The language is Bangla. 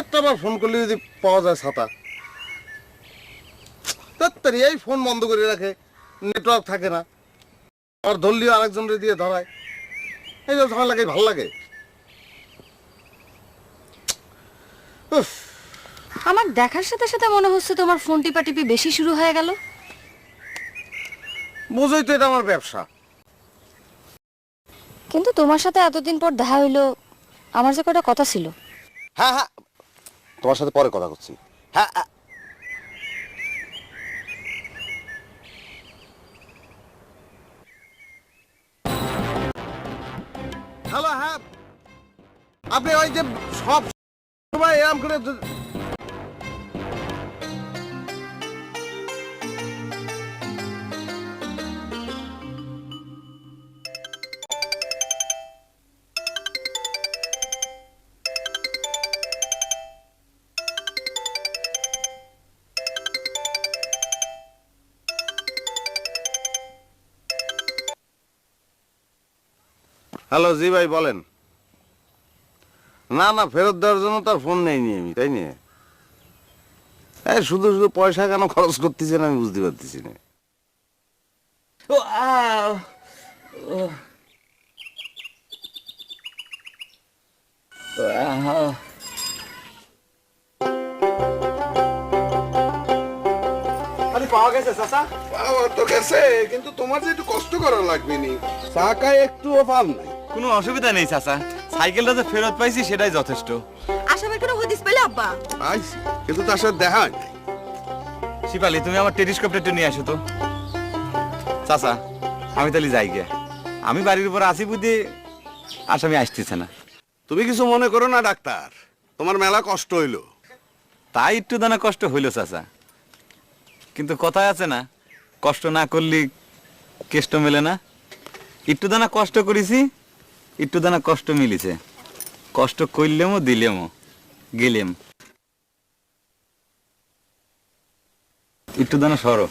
একটা বার ফোন করলে যদি পাওয়া যায় ছাতা তাড়াতাড়ি এই ফোন বন্ধ করে রাখে নেটওয়ার্ক থাকে না। আর ধরলিও আরেকজনের দিয়ে ধরায়। এই যে ঝামেলা লাগে ভালো লাগে। উফ, আমার দেখার সাথে সাথে মনে হচ্ছে তোমার ফোন টিপা টিপি বেশি শুরু হয়ে গেল। বোঝোই তো এটা আমার ব্যবসা। কিন্তু তোমার সাথে এতদিন পর দেখা হইল আমার যে কটা কথা ছিল। হ্যাঁ হ্যাঁ তোমার সাথে পরে কথা করছি হ্যাঁ হ্যাঁ। হ্যালো হ্যাঁ আপনি ওই যে সব সময় এরম করে হ্যালো জি ভাই বলেন। না না ফেরত দেওয়ার জন্য তার ফোন নেইনি আমি তাই নিয়ে? এই শুধু শুধু পয়সা কেন খরচ করতেছেন আমি বুঝতে পারতেছি না। ও আও আরে পাওয়া গেছে চাচা? পাওয়া তো গেছে কিন্তু তোমার যে একটু কষ্ট করা লাগবে নি। চাকায় একটুও পাম নাই। কোনো অসুবিধা নেই চাচা। সাইকেলটা যে ফেরত পাইছি সেটাই যথেষ্ট। আসামের কোনো হদিস পেলে আব্বা? পাইছি কিন্তু তার সাথে দেখা হয় নাই। শিপালি তুমি আমার টেলিস্কোপটা একটু নিয়ে আসো তো। চাচা আমি তাহলে যাই গিয়া। আমি বাড়ির উপর আসি বুঝি আসামি আসতেছে না। তুমি কিছু মনে করো না ডাক্তার। তোমার মেলা কষ্ট হইল। তাই একটু দানা কষ্ট হইল চাচা। কিন্তু কথায় আছে না কষ্ট না করলে কেষ্ট মেলে না। একটু দানা কষ্ট করেছি একটু দানা কষ্ট মিলিছে। কষ্ট করলেমও দিলেমও গেলেম। একটু দানা সরো।